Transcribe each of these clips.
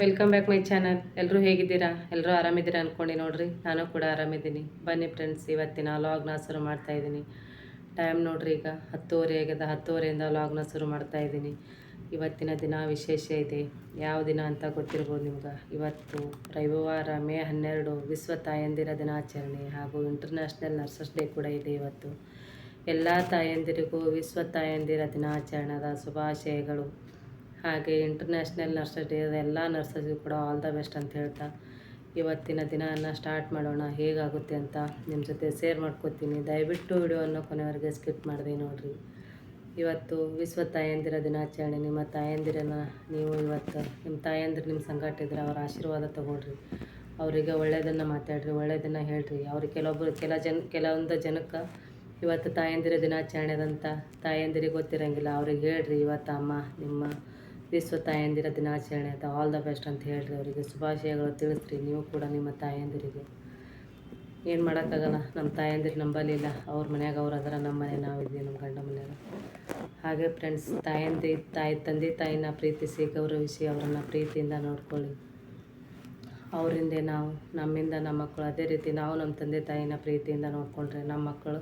Welcome back my channel ಎಲ್ಲರೂ ಹೇಗಿದ್ದೀರಾ? ಎಲ್ಲರೂ ಆರಾಮಿದ್ದೀರಾ ಅಂದ್ಕೊಂಡು ನೋಡ್ರಿ. ನಾನು ಕೂಡ ಆರಾಮಿದ್ದೀನಿ. ಬನ್ನಿ ಫ್ರೆಂಡ್ಸ್ ಇವತ್ತಿನ ಲಾಗ್ನ ಶುರು ಮಾಡ್ತಾ ಇದ್ದೀನಿ. ಟೈಮ್ ನೋಡ್ರಿ ಈಗ ಹತ್ತುವರೆ ಆಗ್ಯದ. ಹತ್ತುವರೆಯಿಂದ ಲಾಗ್ನ ಶುರು ಮಾಡ್ತಾ ಇದ್ದೀನಿ. ಇವತ್ತಿನ ದಿನ ವಿಶೇಷ ಇದೆ. ಯಾವ ದಿನ ಅಂತ ಗೊತ್ತಿರ್ಬೋದು ನಿಮ್ಗೆ. ಇವತ್ತು ರವಿವಾರ, ಮೇ ಹನ್ನೆರಡು, ವಿಶ್ವ ತಾಯಂದಿರ ದಿನಾಚರಣೆ ಹಾಗೂ ಇಂಟರ್ನ್ಯಾಷನಲ್ ನರ್ಸಸ್ ಡೇ ಕೂಡ ಇದೆ ಇವತ್ತು. ಎಲ್ಲ ತಾಯಂದಿರಿಗೂ ವಿಶ್ವ ತಾಯಂದಿರ ದಿನಾಚರಣೆದ ಶುಭಾಶಯಗಳು. ಹಾಗೆ ಇಂಟರ್ನ್ಯಾಷನಲ್ ನರ್ಸಸ್ ಡೇ ಎಲ್ಲ ನರ್ಸಸ್ಗೂ ಕೂಡ ಆಲ್ ದ ಬೆಸ್ಟ್ ಅಂತ ಹೇಳ್ತಾ, ಇವತ್ತಿನ ದಿನವನ್ನು ಸ್ಟಾರ್ಟ್ ಮಾಡೋಣ, ಹೇಗಾಗುತ್ತೆ ಅಂತ ನಿಮ್ಮ ಜೊತೆ ಶೇರ್ ಮಾಡ್ಕೊತೀನಿ. ದಯವಿಟ್ಟು ವಿಡಿಯೋವನ್ನು ಕೊನೆವರೆಗೆ ಸ್ಕಿಪ್ ಮಾಡಿದೆ ನೋಡಿರಿ. ಇವತ್ತು ವಿಶ್ವ ತಾಯಂದಿರ ದಿನಾಚರಣೆ, ನಿಮ್ಮ ತಾಯಂದಿರನ್ನ ನೀವು ಇವತ್ತು ನಿಮ್ಮ ತಾಯಂದಿರು ನಿಮ್ಮ ಸಂಘಟ ಇದ್ರೆ ಅವರ ಆಶೀರ್ವಾದ ತೊಗೊಳ್ರಿ. ಅವರಿಗೆ ಒಳ್ಳೆಯದನ್ನು ಮಾತಾಡ್ರಿ ಒಳ್ಳೆಯದನ್ನು ಹೇಳ್ರಿ. ಅವ್ರಿಗೆ ಕೆಲವೊಬ್ಬರು ಕೆಲ ಜನ, ಕೆಲವೊಂದು ಜನಕ್ಕೆ ಇವತ್ತು ತಾಯಂದಿರ ದಿನಾಚರಣೆದಂತ ತಾಯಂದಿರಿಗೆ ಗೊತ್ತಿರಂಗಿಲ್ಲ. ಅವ್ರಿಗೆ ಹೇಳ್ರಿ, ಇವತ್ತು ಅಮ್ಮ, ನಿಮ್ಮ ವಿಶ್ವ ತಾಯಂದಿರ ದಿನಾಚರಣೆ ಅಂತ ಆಲ್ ದ ಬೆಸ್ಟ್ ಅಂತ ಹೇಳಿರಿ ಅವರಿಗೆ. ಶುಭಾಶಯಗಳು ತಿಳಿಸ್ರಿ. ನೀವು ಕೂಡ ನಿಮ್ಮ ತಾಯಂದಿರಿಗೆ. ಏನು ಮಾಡೋಕ್ಕಾಗಲ್ಲ? ನಮ್ಮ ತಾಯಂದಿರು ನಂಬಲಿಲ್ಲ ಅವ್ರ ಮನೆಯಾಗ ಅವ್ರು ಅದರ. ನಮ್ಮ ಮನೆ ನಾವಿದ್ವಿ ನಮ್ಮ ಗಂಡ ಮನೆಯಾಗ. ಹಾಗೆ ಫ್ರೆಂಡ್ಸ್ ತಾಯಂದಿ, ತಾಯಿ, ತಂದೆ, ತಾಯಿನ ಪ್ರೀತಿಸಿ, ಗೌರವಿಸಿ ಅವರನ್ನು ಪ್ರೀತಿಯಿಂದ ನೋಡ್ಕೊಳ್ಳಿ. ಅವರಿಂದ ನಾವು, ನಮ್ಮಿಂದ ನಮ್ಮ ಮಕ್ಕಳು ಅದೇ ರೀತಿ ನಾವು ನಮ್ಮ ತಂದೆ, ತಾಯಿನ ಪ್ರೀತಿಯಿಂದ ನೋಡಿಕೊಂಡ್ರೆ ನಮ್ಮ ಮಕ್ಕಳು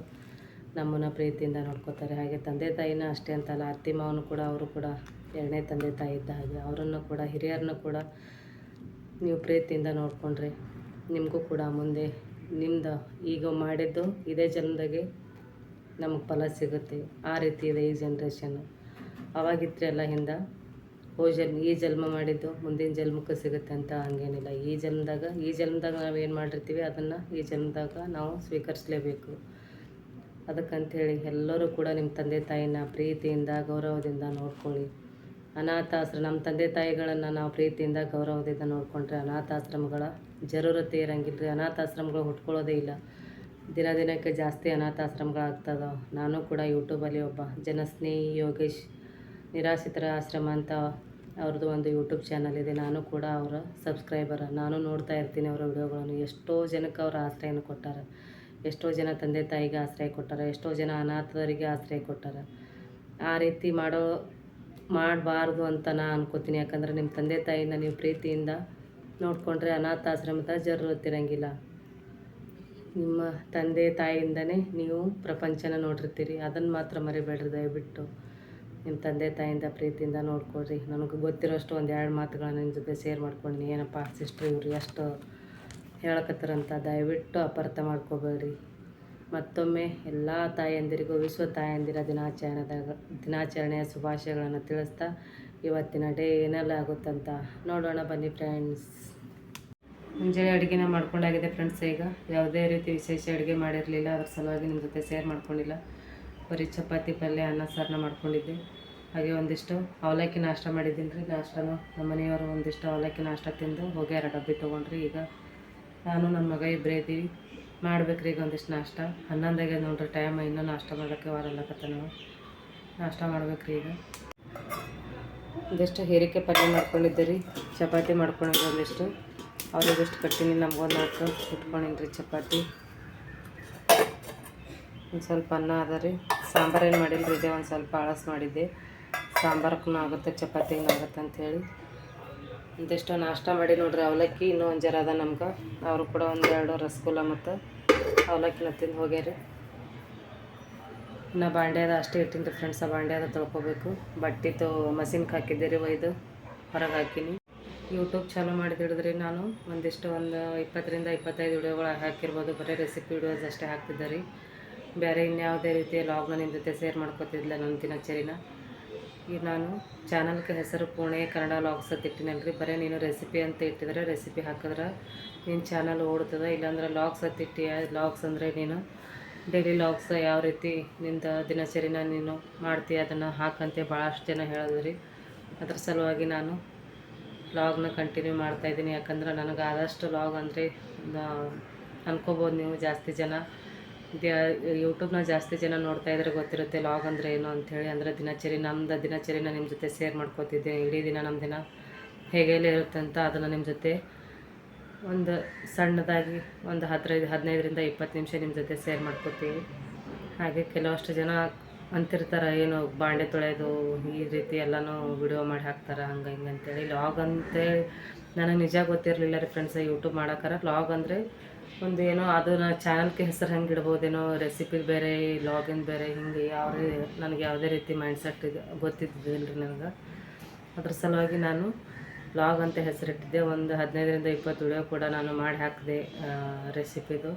ನಮ್ಮನ್ನು ಪ್ರೀತಿಯಿಂದ ನೋಡ್ಕೋತಾರೆ. ಹಾಗೆ ತಂದೆ, ತಾಯಿನ ಅಷ್ಟೇ ಅಂತಲ್ಲ, ಅತ್ತಿ, ಮಾವನು ಕೂಡ, ಅವರು ಕೂಡ ಎರಡನೇ ತಂದೆ ತಾಯಿ ಇದ್ದ ಹಾಗೆ ಅವರನ್ನು ಕೂಡ, ಹಿರಿಯರನ್ನು ಕೂಡ ನೀವು ಪ್ರೀತಿಯಿಂದ ನೋಡಿಕೊಂಡ್ರೆ ನಿಮಗೂ ಕೂಡ ಮುಂದೆ ನಿಮ್ದು ಈಗ ಮಾಡಿದ್ದು ಇದೇ ಜನ್ಮದಾಗೆ ನಮಗೆ ಫಲ ಸಿಗುತ್ತೆ. ಆ ರೀತಿ ಇದೆ ಈ ಜನ್ರೇಷನ್ನು ಅವಾಗಿದ್ರೆ ಎಲ್ಲ ಹಿಂದೆ ಓ ಜನ್, ಈ ಜನ್ಮ ಮಾಡಿದ್ದು ಮುಂದಿನ ಜನ್ಮಕ್ಕೆ ಸಿಗುತ್ತೆ ಅಂತ ಹಂಗೇನಿಲ್ಲ. ಈ ಜನ್ಮದಾಗ ಈ ಜನ್ಮದಾಗ ನಾವು ಏನು ಮಾಡಿರ್ತೀವಿ ಅದನ್ನು ಈ ಜನ್ಮದಾಗ ನಾವು ಸ್ವೀಕರಿಸಲೇಬೇಕು. ಅದಕ್ಕಂಥೇಳಿ ಎಲ್ಲರೂ ಕೂಡ ನಿಮ್ಮ ತಂದೆ ತಾಯಿನ ಪ್ರೀತಿಯಿಂದ, ಗೌರವದಿಂದ ನೋಡ್ಕೊಳ್ಳಿ. ಅನಾಥಾಶ್ರಮ, ನಮ್ಮ ತಂದೆ ತಾಯಿಗಳನ್ನು ನಾವು ಪ್ರೀತಿಯಿಂದ ಗೌರವದಿಂದ ನೋಡಿಕೊಂಡ್ರೆ ಅನಾಥಾಶ್ರಮಗಳ ಜರೂರತೆ ಇರಂಗಿಲ್ಲ ರೀ ಅನಾಥಾಶ್ರಮಗಳು ಹುಟ್ಕೊಳ್ಳೋದೇ ಇಲ್ಲ. ದಿನ ದಿನಕ್ಕೆ ಜಾಸ್ತಿ ಅನಾಥಾಶ್ರಮಗಳಾಗ್ತದ. ನಾನು ಕೂಡ ಯೂಟ್ಯೂಬಲ್ಲಿ ಒಬ್ಬ ಜನಸ್ನೇಹಿ ಯೋಗೇಶ್ ನಿರಾಶ್ರಿತರ ಆಶ್ರಮ ಅಂತ ಅವ್ರದ್ದು ಒಂದು ಯೂಟ್ಯೂಬ್ ಚಾನಲ್ ಇದೆ. ನಾನು ಕೂಡ ಅವರ ಸಬ್ಸ್ಕ್ರೈಬರ್. ನಾನು ನೋಡ್ತಾ ಇರ್ತೀನಿ ಅವರ ವಿಡಿಯೋಗಳನ್ನು. ಎಷ್ಟೋ ಜನಕ್ಕೆ ಅವರು ಆಶ್ರಯನ ಕೊಟ್ಟಾರ. ಎಷ್ಟೋ ಜನ ತಂದೆ ತಾಯಿಗೆ ಆಶ್ರಯ ಕೊಟ್ಟಾರ. ಎಷ್ಟೋ ಜನ ಅನಾಥರಿಗೆ ಆಶ್ರಯ ಕೊಟ್ಟಾರ. ಆ ರೀತಿ ಮಾಡೋ ಮಾಡಬಾರ್ದು ಅಂತ ನಾ ಅನ್ಕೋತೀನಿ. ಯಾಕಂದ್ರೆ ನಿಮ್ಮ ತಂದೆ ತಾಯಿನ ನೀವು ಪ್ರೀತಿಯಿಂದ ನೋಡಿಕೊಂಡ್ರೆ ಅನಾಥಾಶ್ರಮದ ಜರೂರತ್ತಿರಂಗಿಲ್ಲ ನಿಮ್ಮ ತಂದೆ ತಾಯಿಯಿಂದನೇ ನೀವು ಪ್ರಪಂಚನ ನೋಡಿರ್ತೀರಿ. ಅದನ್ನು ಮಾತ್ರ ಮರಿಬೇಡ್ರಿ ದಯವಿಟ್ಟು. ನಿಮ್ಮ ತಂದೆ ತಾಯಿಯಿಂದ, ಪ್ರೀತಿಯಿಂದ ನೋಡ್ಕೊಳ್ರಿ. ನನಗೆ ಗೊತ್ತಿರೋಷ್ಟು ಒಂದು ಎರಡು ಮಾತುಗಳನ್ನು ನಿಮ್ಮ ಜೊತೆ ಶೇರ್ ಮಾಡ್ಕೊಂಡು ಏನಪ್ಪ ಸಿಸ್ಟ್ರ್ ಇವ್ರು ಎಷ್ಟು ಹೇಳಕತ್ತಾರಂತ ದಯವಿಟ್ಟು ಅಪಾರ್ಥ ಮಾಡ್ಕೋಬೇಡ್ರಿ. ಮತ್ತೊಮ್ಮೆ ಎಲ್ಲ ತಾಯಂದಿರಿಗೂ ವಿಶ್ವ ತಾಯಂದಿರ ದಿನಾಚರಣೆದ ದಿನಾಚರಣೆಯ ಶುಭಾಶಯಗಳನ್ನು ತಿಳಿಸ್ತಾ ಇವತ್ತಿನ ಡೇ ಏನೆಲ್ಲ ಆಗುತ್ತಂತ ನೋಡೋಣ ಬನ್ನಿ ಫ್ರೆಂಡ್ಸ್. ಮುಂಜಾನೆ ಅಡುಗೆನ ಮಾಡ್ಕೊಂಡಾಗಿದೆ ಫ್ರೆಂಡ್ಸ್ ಈಗ. ಯಾವುದೇ ರೀತಿ ವಿಶೇಷ ಅಡುಗೆ ಮಾಡಿರಲಿಲ್ಲ. ಅದ್ರ ಸಲುವಾಗಿ ನಿಮ್ಮ ಜೊತೆ ಶೇರ್ ಮಾಡ್ಕೊಂಡಿಲ್ಲ. ಬರೀ ಚಪಾತಿ, ಪಲ್ಯ, ಅನ್ನ ಸಾರನ್ನ ಮಾಡ್ಕೊಂಡಿದ್ದೆ. ಹಾಗೆ ಒಂದಿಷ್ಟು ಅವಲಕ್ಕಿ ನಾಷ್ಟ ಮಾಡಿದ್ದೀನಿ ರೀ. ನಾಷ್ಟನೂ ನಮ್ಮ ಮನೆಯವರು ಒಂದಿಷ್ಟು ಅವಲಕ್ಕಿ ನಾಷ್ಟ ತಿಂದು ಹೋಗ್ಯಾರ ಡಬ್ಬಿ ತೊಗೊಂಡ್ರಿ. ಈಗ ನಾನು, ನನ್ನ ಮಗ ಇಬ್ಬರೇ ಇದ್ದೀವಿ. ಮಾಡ್ಬೇಕ್ರಿ ಈಗ ಒಂದಿಷ್ಟು ನಾಷ್ಟ. ಹನ್ನೊಂದಾಗೆ ನೋಡ್ರಿ ಟೈಮ್ ಇನ್ನೂ ನಾಷ್ಟ ಮಾಡೋಕ್ಕೆ ವಾರಲ್ಲಕತ್ತ ನಾವು ನಾಷ್ಟ ಮಾಡ್ಬೇಕ್ರಿ ಈಗ. ಒಂದಿಷ್ಟು ಹೀರಿಕೆ ಪಲ್ಯ ಮಾಡ್ಕೊಂಡಿದ್ದೆ ರೀ ಚಪಾತಿ ಮಾಡ್ಕೊಂಡಿದ್ದೆ ಒಂದಿಷ್ಟು. ಅವ್ರಿಗಿಷ್ಟು ಕಟ್ಟಿನಿ ನಮ್ಗೊಂದು ನಾಲ್ಕು ಇಟ್ಕೊಂಡಿನಿ ರೀ ಚಪಾತಿ. ಒಂದು ಸ್ವಲ್ಪ ಅನ್ನ ಅದ ರೀ. ಸಾಂಬಾರು ಏನು ಮಾಡಿಲ್ಲ ರೀ ಇದೆ ಒಂದು ಸ್ವಲ್ಪ ಆಳಸ್ ಮಾಡಿದ್ದೆ. ಸಾಂಬಾರಕ್ಕೂ ಆಗುತ್ತೆ ಚಪಾತಿಗೂ ಆಗುತ್ತೆ ಅಂಥೇಳಿ ಒಂದಿಷ್ಟು ನಾಷ್ಟ ಮಾಡಿ ನೋಡ್ರಿ, ಅವಲಕ್ಕಿ ಇನ್ನೂ ಒಂದು ಜರ ಅದ ನಮ್ಗೆ. ಅವರು ಕೂಡ ಒಂದು ಎರಡು ರಸಗುಲ್ಲ ಮತ್ತು ಅವಲಕ್ಕಿನ ತಿಂದು ಹೋಗ್ಯಾರಿ. ನಾ ಬಾಂಡೆ ಅದ, ಅಷ್ಟೇ ಇಟ್ಟಿನಿ ಫ್ರೆಂಡ್ಸ್ ಆ ಬಾಂಡೆ ಅದ ತೊಳ್ಕೊಬೇಕು. ಬಟ್ಟಿತ್ತು ಮಸಿನ್ಗೆ ಹಾಕಿದ್ದೀರಿ ಒಯ್ದು, ಹೊರಗೆ ಹಾಕಿನಿ. ಯೂಟ್ಯೂಬ್ ಚಾಲೂ ಮಾಡಿದ ಹಿಡಿದ್ರಿ ನಾನು. ಒಂದಿಷ್ಟು ಒಂದು ಇಪ್ಪತ್ತರಿಂದ ಇಪ್ಪತ್ತೈದು ವಿಡಿಯೋಗಳು ಹಾಕಿರ್ಬೋದು, ಬರೀ ರೆಸಿಪಿ ವಿಡಿಯೋಸ್ ಅಷ್ಟೇ ಹಾಕ್ತಿದ್ದೆ ರೀ. ಬೇರೆ ಇನ್ಯಾವುದೇ ರೀತಿಯ ಲಾಗ್ನ ನಿಮ್ಮ ಜೊತೆ ಶೇರ್ ಮಾಡ್ಕೊತಿದ್ದಿಲ್ಲ ನನ್ನ ದಿನಚರಿನ. ಈಗ ನಾನು ಚಾನಲ್ಗೆ ಹೆಸರು ಪುಣೆ, ಕನ್ನಡ ಲಾಗ್ಸ್ ಅಂತ ರೀ ಬರೀ ನೀನು ರೆಸಿಪಿ ಅಂತ ಇಟ್ಟಿದ್ರೆ ರೆಸಿಪಿ ಹಾಕಿದ್ರೆ ನಿನ್ನ ಚಾನಲ್ ಓಡ್ತದೆ, ಇಲ್ಲಾಂದ್ರೆ ಲಾಗ್ಸ್ ಅಂತ ಇಟ್ಟಿ ಲಾಗ್ಸ್ ಅಂದರೆ ನೀನು ಡೈಲಿ ಲಾಗ್ಸ್ ಯಾವ ರೀತಿ ನಿಂದ ದಿನಚರಿನ ನೀನು ಮಾಡ್ತೀಯ ಅದನ್ನು ಹಾಕಂತೆ ಭಾಳಷ್ಟು ಜನ ಹೇಳಿದ್ರಿ. ಅದ್ರ ಸಲುವಾಗಿ ನಾನು ಲಾಗ್ನ ಕಂಟಿನ್ಯೂ ಮಾಡ್ತಾಯಿದ್ದೀನಿ ಯಾಕಂದ್ರೆ ನನಗೆ ಆದಷ್ಟು ಲಾಗ್ ಅಂದರೆ ಅನ್ಕೋಬೋದು ನೀವು ಜಾಸ್ತಿ ಜನ. ಯೂಟ್ಯೂಬ್ನ ಜಾಸ್ತಿ ಜನ ನೋಡ್ತಾ ಇದ್ರೆ ಗೊತ್ತಿರುತ್ತೆ ಲಾಗ್ ಅಂದರೆ ಏನು ಅಂಥೇಳಿ ಅಂದರೆ ದಿನಚರಿ ನಮ್ಮದು ದಿನಚರಿನ ನಿಮ್ಮ ಜೊತೆ ಶೇರ್ ಮಾಡ್ಕೋತಿದ್ದೆ. ಇಡೀ ದಿನ ನಮ್ಮ ದಿನ ಹೇಗೆಲ್ಲ ಇರುತ್ತೆ ಅಂತ ಅದನ್ನು ನಿಮ್ಮ ಜೊತೆ ಒಂದು ಸಣ್ಣದಾಗಿ ಒಂದು ಹದಿನೈದು, ಹದಿನೈದರಿಂದ ಇಪ್ಪತ್ತು ನಿಮಿಷ ನಿಮ್ಮ ಜೊತೆ ಶೇರ್ ಮಾಡ್ಕೋತೀವಿ. ಹಾಗೆ ಕೆಲವಷ್ಟು ಜನ ಅಂತಿರ್ತಾರೆ, ಏನು ಬಾಂಡೆ ತೊಳೆಯೋದು ಈ ರೀತಿ ಎಲ್ಲನೂ ವಿಡಿಯೋ ಮಾಡಿ ಹಾಕ್ತಾರೆ, ಹಂಗೆ, ಹಿಂಗೆ ಅಂತೇಳಿ. ಲಾಗ್ ಅಂತೇಳಿ, ನನಗೆ ನಿಜ ಗೊತ್ತಿರಲಿಲ್ಲ ರೀ ಫ್ರೆಂಡ್ಸ್ ಯೂಟ್ಯೂಬ್ ಮಾಡೋಕ್ಕಾರ ಲಾಗ್ ಅಂದರೆ ಒಂದು ಏನೋ ಅದು ನಾ ಚಾನಲ್ಗೆ ಹೆಸರು ಹೆಂಗೆ ಇಡ್ಬೋದೇನೋ ರೆಸಿಪಿ ಬೇರೆ, ಲಾಗಿನ್ ಬೇರೆ, ಹಿಂಗೆ ಯಾವ ನನಗೆ ಯಾವುದೇ ರೀತಿ ಮೈಂಡ್ಸೆಟ್ ಇದು ಗೊತ್ತಿದ್ದಿಲ್ಲ ರೀ ನನಗೆ. ಅದ್ರ ಸಲುವಾಗಿ ನಾನು ಲಾಗ್ ಅಂತ ಹೆಸರಿಟ್ಟಿದ್ದೆ. ಒಂದು ಹದಿನೈದರಿಂದ ಇಪ್ಪತ್ತು ವಿಡಿಯೋ ಕೂಡ ನಾನು ಮಾಡಿ ಹಾಕಿದೆ ರೆಸಿಪಿದು.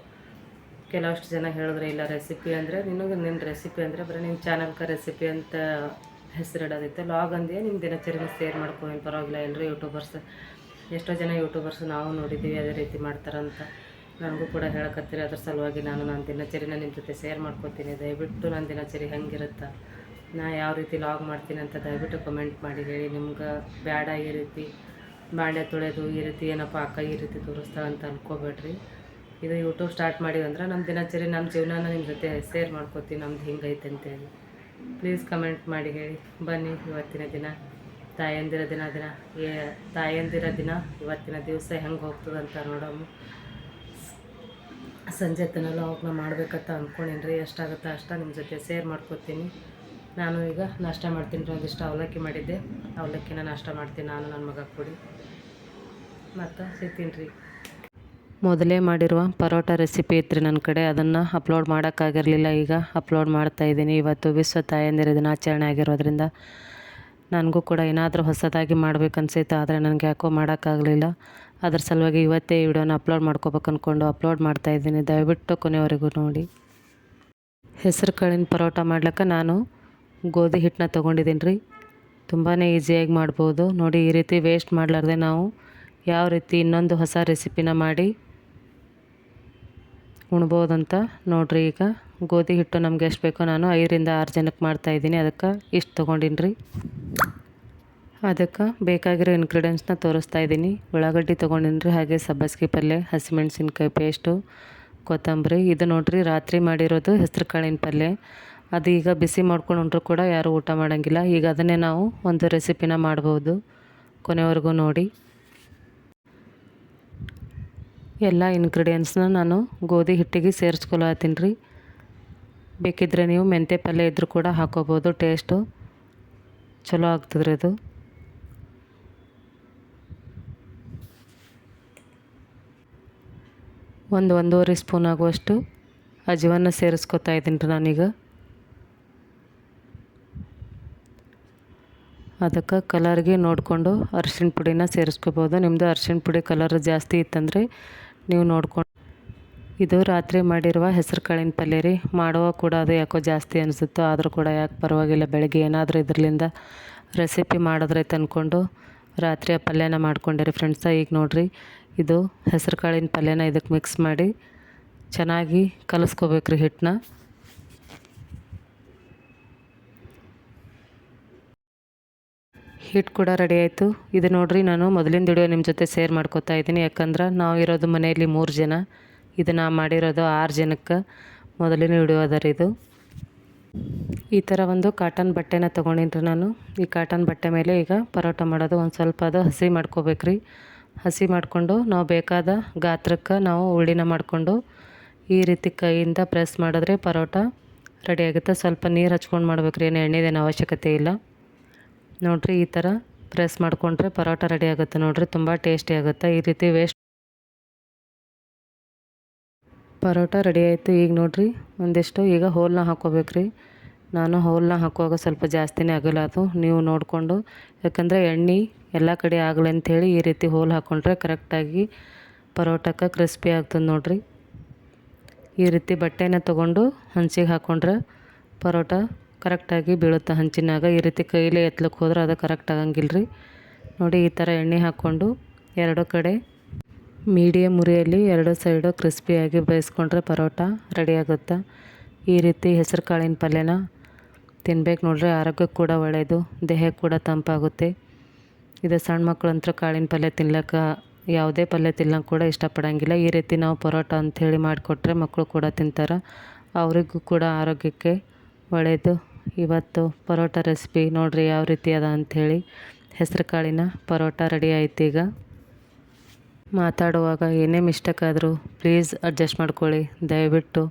ಕೆಲವಷ್ಟು ಜನ ಹೇಳಿದ್ರೆ, ಇಲ್ಲ ರೆಸಿಪಿ ಅಂದರೆ, ನಿನಗೆ ನಿನ್ನ ರೆಸಿಪಿ ಅಂದರೆ ಬರೀ ನಿಮ್ಮ ಚಾನಲ್ಗೆ ರೆಸಿಪಿ ಅಂತ ಹೆಸರಿಡೋದಿತ್ತು. ಲಾಗ್ ಅಂದೇ ನಿಮ್ಮ ದಿನಚರಿನ ಶೇರ್ ಮಾಡ್ಕೊ ಪರವಾಗಿಲ್ಲ ಎಲ್ಲರೂ ಯೂಟ್ಯೂಬರ್ಸ್ ಎಷ್ಟೋ ಜನ ಯೂಟ್ಯೂಬರ್ಸ್ ನಾವು ನೋಡಿದ್ದೀವಿ ಅದೇ ರೀತಿ ಮಾಡ್ತಾರಂತ. ನನಗೂ ಕೂಡ ಹೇಳಕತ್ತೀರಿ, ಅದ್ರ ಸಲುವಾಗಿ ನಾನು ನನ್ನ ದಿನಚರಿನ ನಿಮ್ಮ ಜೊತೆ ಶೇರ್ ಮಾಡ್ಕೊತೀನಿ. ದಯವಿಟ್ಟು ನನ್ನ ದಿನಚರಿ ಹೆಂಗಿರುತ್ತೆ? ನಾ ಯಾವ ರೀತಿ ಲಾಗ್ ಮಾಡ್ತೀನಿ ಅಂತ ದಯವಿಟ್ಟು ಕಮೆಂಟ್ ಮಾಡಿ, ಹೇಳಿ ನಿಮ್ಗೆ ಬ್ಯಾಡ ಈ ರೀತಿ, ಬಾಂಡೆ ತೊಳೆದು ಈ ರೀತಿ ಏನಪ್ಪ ಅಕ್ಕ ಈ ರೀತಿ ತೋರಿಸ್ತಾಳೆ ಅಂತ ಅನ್ಕೋಬೇಡ್ರಿ. ಇದು ಯೂಟ್ಯೂಬ್ ಸ್ಟಾರ್ಟ್ ಮಾಡಿ ಅಂದ್ರೆ ನಮ್ಮ ದಿನಚರಿ ನಮ್ಮ ಜೀವನನ ನಿಮ್ಮ ಜೊತೆ ಶೇರ್ ಮಾಡ್ಕೊತೀನಿ, ನಮ್ದು ಹಿಂಗೈತೆ ಅಂತೇಳಿ. ಪ್ಲೀಸ್ ಕಮೆಂಟ್ ಮಾಡಿ, ಹೇಳಿ. ಬನ್ನಿ ಇವತ್ತಿನ ದಿನ, ತಾಯಂದಿರ ದಿನ ದಿನ, ಏ ತಾಯಂದಿರ ದಿನ ಇವತ್ತಿನ ದಿವಸ ಹೆಂಗೆ ಹೋಗ್ತದಂತ ನೋಡೋಣ. ಸಂಜೆ ತನಕ ಅವ್ರನ್ನ ಮಾಡ್ಬೇಕಂತ ಅಂದ್ಕೊಂಡೀನಿ ರೀ ಎಷ್ಟಾಗುತ್ತೋ ಅಷ್ಟ ನಿಮ್ಮ ಜೊತೆ ಸೇರ್ ಮಾಡ್ಕೊತೀನಿ. ನಾನು ಈಗ ನಾಷ್ಟ ಮಾಡ್ತೀನಿ ರೀ, ಒಂದಿಷ್ಟು ಅವಲಕ್ಕಿ ಮಾಡಿದ್ದೆ. ಅವಲಕ್ಕಿನ ನಾಷ್ಟ ಮಾಡ್ತೀನಿ ನಾನು ನನ್ನ ಮಗ ಕೊಡಿ. ಮತ್ತು ಸಿಗ್ತೀನಿ ರೀ. ಮೊದಲೇ ಮಾಡಿರುವ ಪರೋಟ ರೆಸಿಪಿ ಇತ್ತು ನನ್ನ ಕಡೆ. ಅದನ್ನು ಅಪ್ಲೋಡ್ ಮಾಡೋಕ್ಕಾಗಿರಲಿಲ್ಲ ಈಗ ಅಪ್ಲೋಡ್ ಮಾಡ್ತಾಯಿದ್ದೀನಿ ಇವತ್ತು ವಿಶ್ವ ತಾಯಂದಿರ ದಿನಾಚರಣೆ ಆಗಿರೋದ್ರಿಂದ ನನಗೂ ಕೂಡ ಏನಾದರೂ ಹೊಸದಾಗಿ ಮಾಡಬೇಕನ್ಸಿತ್ತು ಆದರೆ ನನಗೆ ಯಾಕೋ ಮಾಡೋಕ್ಕಾಗಲಿಲ್ಲ ಅದ್ರ ಸಲುವಾಗಿ ಇವತ್ತೇ ವಿಡಿಯೋನ ಅಪ್ಲೋಡ್ ಮಾಡ್ಕೋಬೇಕು ಅಂದ್ಕೊಂಡು ಅಪ್ಲೋಡ್ ಮಾಡ್ತಾ ಇದ್ದೀನಿ. ದಯವಿಟ್ಟು ಕೊನೆವರೆಗೂ ನೋಡಿ. ಹೆಸರು ಕಾಳಿನ ಪರೋಟ ಮಾಡ್ಲಿಕ್ಕೆ ನಾನು ಗೋಧಿ ಹಿಟ್ಟನ್ನ ತೊಗೊಂಡಿದ್ದೀನಿ ರೀ. ತುಂಬಾ ಈಸಿಯಾಗಿ ಮಾಡ್ಬೋದು. ನೋಡಿ, ಈ ರೀತಿ ವೇಸ್ಟ್ ಮಾಡಲಾರ್ದೆ ನಾವು ಯಾವ ರೀತಿ ಇನ್ನೊಂದು ಹೊಸ ರೆಸಿಪಿನ ಮಾಡಿ ಉಣ್ಬೋದಂತ ನೋಡಿರಿ ಈಗ. ಗೋಧಿ ಹಿಟ್ಟು ನಮ್ಗೆ ಎಷ್ಟು ಬೇಕೋ ನಾನು ಐದರಿಂದ ಆರು ಜನಕ್ಕೆ ಮಾಡ್ತಾಯಿದ್ದೀನಿ ಅದಕ್ಕೆ ಇಷ್ಟು ತೊಗೊಂಡಿನಿ ರೀ. ಅದಕ್ಕೆ ಬೇಕಾಗಿರೋ ಇನ್ಗ್ರೀಡಿಯೆಂಟ್ಸ್ನ ತೋರಿಸ್ತಾ ಇದ್ದೀನಿ. ಉಳ್ಳಾಗಡ್ಡಿ ತೊಗೊಂಡಿನಿ ರೀ ಹಾಗೆ ಸಬ್ಬಸ್ಗೆ ಪಲ್ಯ ಹಸಿಮೆಣ್ಸಿನ್ಕಾಯಿ ಪೇಸ್ಟು ಕೊತ್ತಂಬರಿ. ಇದು ನೋಡಿರಿ, ರಾತ್ರಿ ಮಾಡಿರೋದು ಹೆಸ್ರು ಕಾಳಿನ ಪಲ್ಯ ಅದು ಈಗ ಬಿಸಿ ಮಾಡ್ಕೊಂಡು ಉಂಡ್ರೂ ಕೂಡ ಯಾರೂ ಊಟ ಮಾಡೋಂಗಿಲ್ಲ. ಈಗ ಅದನ್ನೇ ನಾವು ಒಂದು ರೆಸಿಪಿನ ಮಾಡ್ಬೋದು. ಕೊನೆವರೆಗೂ ನೋಡಿ. ಎಲ್ಲ ಇನ್ಗ್ರೀಡಿಯೆಂಟ್ಸ್ನ ನಾನು ಗೋಧಿ ಹಿಟ್ಟಿಗೆ ಸೇರಿಸ್ಕೊಳತ್ತೀನಿ. ರೀ ಬೇಕಿದ್ದರೆ ನೀವು ಮೆಂತ್ಯ ಪಲ್ಯ ಇದ್ದರೂ ಕೂಡ ಹಾಕೋಬೋದು. ಟೇಸ್ಟು ಚಲೋ ಆಗ್ತದ್ರಿ ಅದು. ಒಂದು ಒಂದೂವರೆ ಸ್ಪೂನ್ ಆಗುವಷ್ಟು ಅಜ್ವಾನ ಸೇರಿಸ್ಕೊತಾ ಇದ್ದೀನಿ ರೀ ನಾನೀಗ. ಅದಕ್ಕೆ ಕಲರ್ಗೆ ನೋಡಿಕೊಂಡು ಅರಿಶಿಣ ಪುಡಿನ ಸೇರಿಸ್ಕೋಬೋದು. ನಿಮ್ಮದು ಅರಿಶಿಣ ಪುಡಿ ಕಲರ್ ಜಾಸ್ತಿ ಇತ್ತಂದರೆ ನೀವು ನೋಡ್ಕೊಂಡು ಇದು ರಾತ್ರಿ ಮಾಡಿರುವ ಹೆಸರು ಕಾಳಿನ ಪಲ್ಯ ರೀ. ಮಾಡುವ ಕೂಡ ಅದು ಯಾಕೋ ಜಾಸ್ತಿ ಅನಿಸುತ್ತೋ ಆದರೂ ಕೂಡ ಯಾಕೆ ಪರವಾಗಿಲ್ಲ, ಬೆಳಗ್ಗೆ ಏನಾದರೂ ಇದರಲ್ಲಿಂದ ರೆಸಿಪಿ ಮಾಡಿದ್ರೈತೆ ತಂದ್ಕೊಂಡು ರಾತ್ರಿಯ ಪಲ್ಯನ ಮಾಡ್ಕೊಂಡಿರಿ ಫ್ರೆಂಡ್ಸ ಈಗ ನೋಡಿರಿ ಇದು ಹೆಸರು ಕಾಳಿನ ಪಲ್ಯನ ಇದಕ್ಕೆ ಮಿಕ್ಸ್ ಮಾಡಿ ಚೆನ್ನಾಗಿ ಕಲಿಸ್ಕೋಬೇಕ್ರಿ ಹಿಟ್ಟನ್ನ ಹಿಟ್ಟು ಕೂಡ ರೆಡಿ ಆಯಿತು. ಇದು ನೋಡಿರಿ ನಾನು ಮೊದಲಿನ ವಿಡಿಯೋ ನಿಮ್ಮ ಜೊತೆ ಸೇರ್ ಮಾಡ್ಕೋತಾ ಇದ್ದೀನಿ. ಯಾಕಂದ್ರೆ ನಾವು ಇರೋದು ಮನೆಯಲ್ಲಿ ಮೂರು ಜನ. ಇದು ನಾ ಮಾಡಿರೋದು ಆರು ಜನಕ್ಕೆ ಮೊದಲಿನ ವಿಡಿಯೋ ಅದ ರೀ ಇದು. ಈ ಥರ ಒಂದು ಕಾಟನ್ ಬಟ್ಟೆನ ತೊಗೊಂಡಿನಿ ನಾನು. ಈ ಕಾಟನ್ ಬಟ್ಟೆ ಮೇಲೆ ಈಗ ಪರೋಟ ಮಾಡೋದು ಒಂದು ಸ್ವಲ್ಪ ಅದು ಹಸಿ ಮಾಡ್ಕೋಬೇಕ್ರಿ. ಹಸಿ ಮಾಡಿಕೊಂಡು ನಾವು ಬೇಕಾದ ಗಾತ್ರಕ್ಕೆ ನಾವು ಉಳ್ಳಿನ ಮಾಡಿಕೊಂಡು ಈ ರೀತಿ ಕೈಯಿಂದ ಪ್ರೆಸ್ ಮಾಡಿದ್ರೆ ಪರೋಟ ರೆಡಿ ಆಗುತ್ತೆ. ಸ್ವಲ್ಪ ನೀರು ಹಚ್ಕೊಂಡು ಮಾಡ್ಬೇಕ್ರಿ, ಏನು ಎಣ್ಣೆದೇನು ಅವಶ್ಯಕತೆ ಇಲ್ಲ. ನೋಡಿರಿ, ಈ ಥರ ಪ್ರೆಸ್ ಮಾಡಿಕೊಂಡ್ರೆ ಪರೋಟ ರೆಡಿ ಆಗುತ್ತೆ. ನೋಡಿರಿ, ತುಂಬ ಟೇಸ್ಟಿ ಆಗುತ್ತೆ. ಈ ರೀತಿ ವೇಸ್ಟ್ ಪರೋಟ ರೆಡಿ ಆಯಿತು. ಈಗ ನೋಡಿರಿ, ಒಂದಿಷ್ಟು ಈಗ ಹೋಲ್ನ ಹಾಕ್ಕೋಬೇಕ್ರಿ ನಾನು ಹೋಲ್ನ ಹಾಕುವಾಗ ಸ್ವಲ್ಪ ಜಾಸ್ತಿನೇ ಆಗಲ್ಲ ಅದು. ನೀವು ನೋಡಿಕೊಂಡು, ಯಾಕಂದರೆ ಎಣ್ಣೆ ಎಲ್ಲ ಕಡೆ ಆಗಲಿ ಅಂಥೇಳಿ ಈ ರೀತಿ ಹೋಲ್ ಹಾಕ್ಕೊಂಡ್ರೆ ಕರೆಕ್ಟಾಗಿ ಪರೋಟಕ್ಕೆ ಕ್ರಿಸ್ಪಿ ಆಗ್ತದೆ ನೋಡಿರಿ. ಈ ರೀತಿ ಬಟ್ಟೆನ ತೊಗೊಂಡು ಹಂಚಿಗೆ ಹಾಕ್ಕೊಂಡ್ರೆ ಪರೋಟ ಕರೆಕ್ಟಾಗಿ ಬೀಳುತ್ತೆ ಹಂಚಿನಾಗ. ಈ ರೀತಿ ಕೈಲೇ ಎತ್ತಲಕ್ಕೆ ಹೋದ್ರೆ ಅದು ಕರೆಕ್ಟ್ ಆಗಂಗಿಲ್ಲ ರೀ ನೋಡಿ, ಈ ಥರ ಎಣ್ಣೆ ಹಾಕ್ಕೊಂಡು ಎರಡು ಕಡೆ ಮೀಡಿಯಮ್ ಉರಿಯಲ್ಲಿ ಎರಡು ಸೈಡು ಕ್ರಿಸ್ಪಿಯಾಗಿ ಬೇಯಿಸ್ಕೊಂಡ್ರೆ ಪರೋಟ ರೆಡಿ ಆಗುತ್ತೆ. ಈ ರೀತಿ ಹೆಸರು ಕಾಳಿನ ಪಲ್ಯನ ತಿನ್ಬೇಕು ನೋಡ್ರಿ ಆರೋಗ್ಯಕ್ಕೆ ಕೂಡ ಒಳ್ಳೆಯದು ದೇಹಕ್ಕೆ ಕೂಡ ತಂಪಾಗುತ್ತೆ. ಇದು ಸಣ್ಣ ಮಕ್ಕಳಂತೂ ಕಾಳಿನ ಪಲ್ಯ ತಿನ್ಲಿಕ್ಕೆ ಯಾವುದೇ ಪಲ್ಯ ತಿನ್ನಕ್ಕೆ ಕೂಡ ಇಷ್ಟಪಡೋಂಗಿಲ್ಲ. ಈ ರೀತಿ ನಾವು ಪರೋಟ ಅಂಥೇಳಿ ಮಾಡಿಕೊಟ್ರೆ ಮಕ್ಕಳು ಕೂಡ ತಿಂತಾರೆ. ಅವರಿಗೂ ಕೂಡ ಆರೋಗ್ಯಕ್ಕೆ ಒಳ್ಳೆಯದು ಇವತ್ತು ಪರೋಟ ರೆಸಿಪಿ ನೋಡಿರಿ ಯಾವ ರೀತಿ ಅದ ಅಂಥೇಳಿ. ಹೆಸರು ಕಾಳಿನ ಪರೋಟ ರೆಡಿ ಆಯ್ತು ಈಗ. ಮಾತಾಡುವಾಗ ಏನೇ ಮಿಸ್ಟೇಕ್ ಆದರೂ ಪ್ಲೀಸ್ ಅಡ್ಜಸ್ಟ್ ಮಾಡ್ಕೊಳ್ಳಿ. ದಯವಿಟ್ಟು.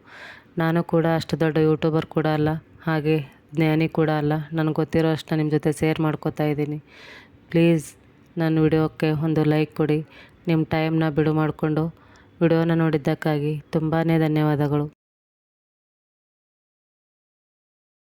ನಾನು ಕೂಡ ಅಷ್ಟು ದೊಡ್ಡ ಯೂಟ್ಯೂಬರ್ ಕೂಡ ಅಲ್ಲ. ಹಾಗೆ ಜ್ಞಾನಿ ಕೂಡ ಅಲ್ಲ. ನನಗೆ ಗೊತ್ತಿರೋ ಅಷ್ಟನ್ನ ನಿಮ್ಮ ಜೊತೆ ಶೇರ್ ಮಾಡ್ಕೋತಾ ಇದ್ದೀನಿ. ಪ್ಲೀಸ್ ನನ್ನ ವಿಡಿಯೋಕ್ಕೆ ಒಂದು ಲೈಕ್ ಕೊಡಿ. ನಿಮ್ಮ ಟೈಮ್ನ ಬಿಡು ಮಾಡಿಕೊಂಡು. ವಿಡಿಯೋನ ನೋಡಿದ್ದಕ್ಕಾಗಿ ತುಂಬಾ ಧನ್ಯವಾದಗಳು.